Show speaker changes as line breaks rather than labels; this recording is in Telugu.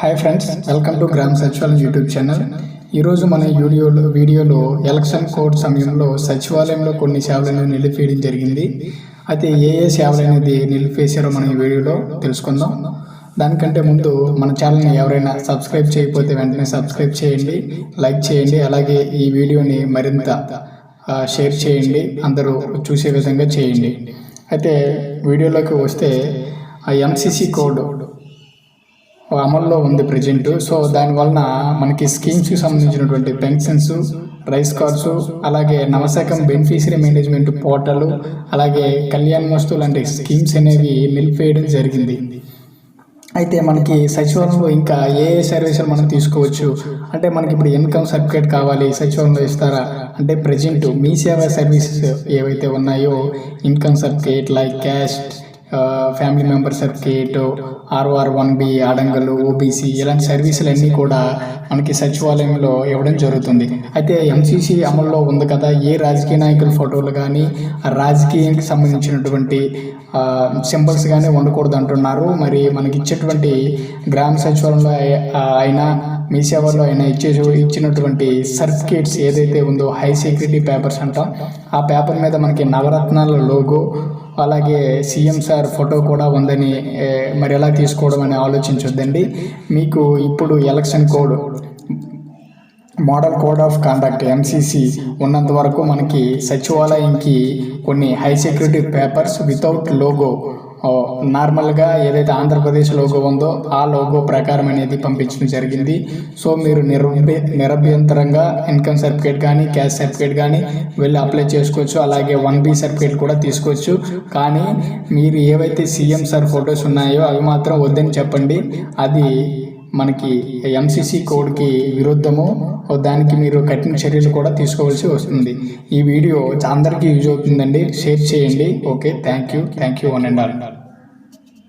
Hi friends welcome to Gram Sachivalayam YouTube channel ఈరోజు మన వీడియోలో వీడియోలో ఎలక్షన్ కోడ్ సమయంలో సచివాలయంలో కొన్ని సేవలను నిలిపేయడం జరిగింది. అయితే ఏ ఏ సేవలు అనేది నిలిపేశారో మనం ఈ వీడియోలో తెలుసుకుందాం. దానికంటే ముందు మన ఛానల్ని ఎవరైనా సబ్స్క్రైబ్ చేయకపోతే వెంటనే సబ్స్క్రైబ్ చేయండి లైక్ చేయండి అలాగే ఈ వీడియోని మరింత షేర్ చేయండి అందరూ చూసే విధంగా చేయండి. అయితే వీడియోలోకి వస్తే ఆ ఎంసీసీ కోడ్ అమల్లో ఉంది ప్రజెంట్ సో దానివలన మనకి స్కీమ్స్కి సంబంధించినటువంటి పెన్షన్స్ రైస్ కార్డ్స్ అలాగే నవశాఖం బెనిఫిషరీ మేనేజ్మెంట్ పోర్టల్ అలాగే కళ్యాణ వస్తువులు లాంటి స్కీమ్స్ అనేవి నిలిపేయడం జరిగింది. అయితే మనకి సచివాలయంలో ఇంకా ఏ ఏ సర్వీసులు మనం తీసుకోవచ్చు? అంటే మనకి ఇప్పుడు ఇన్కమ్ సర్టిఫికేట్ కావాలి సచివాలయంలో ఇస్తారా? అంటే ప్రజెంట్ మీ సేవా సర్వీసెస్ ఏవైతే ఉన్నాయో income certificate like caste family member certificate ROR one B Adangal OBC ఇలాంటి సర్వీసులు అన్నీ కూడా మనకి సచివాలయంలో ఇవ్వడం జరుగుతుంది. అయితే ఎంసీసీ అమల్లో ఉంది కదా ఏ రాజకీయ నాయకుల ఫోటోలు కానీ రాజకీయానికి సంబంధించినటువంటి సింబల్స్ కానీ ఉండకూడదు అంటున్నారు మరి మనకి ఇచ్చేటువంటి గ్రామ సచివాలయంలో అయినా మీ సేవల్లో ఆయన ఇచ్చే ఇచ్చినటువంటి సర్టిఫికేట్స్ ఏదైతే ఉందో హై సెక్యూరిటీ పేపర్స్ అంటాం ఆ పేపర్ మీద మనకి నవరత్నాల లోగో అలాగే సీఎం సార్ ఫోటో కూడా ఉందని మరి ఎలా తీసుకోవడం అని ఆలోచించొద్దండి. మీకు ఇప్పుడు election code model code of conduct MCC ఉన్నంత వరకు మనకి సచివాలయంకి కొన్ని high security papers without logo నార్మల్గా ఏదైతే ఆంధ్రప్రదేశ్ లోగో ఉందో ఆ లోగో ప్రకారం అనేది పంపించడం జరిగింది. సో మీరు నిరభ్య నిరభ్యంతరంగా ఇన్కమ్ సర్టిఫికేట్ కానీ క్యాష్ సర్టిఫికేట్ కానీ వెళ్ళి అప్లై చేసుకోవచ్చు. అలాగే వన్ బి సర్టిఫికేట్ కూడా తీసుకోవచ్చు. కానీ మీరు ఏవైతే సీఎం సార్ ఫొటోస్ ఉన్నాయో అవి మాత్రం వద్దని చెప్పండి. అది మనకి ఎంసీసీ కోడ్కి విరుద్ధము దానికి మీరు కఠిన చర్యలు కూడా తీసుకోవాల్సి వస్తుంది. ఈ వీడియో అందరికీ యూజ్ అవుతుందండి. షేర్ చేయండి. Okay thank you thank you one and all.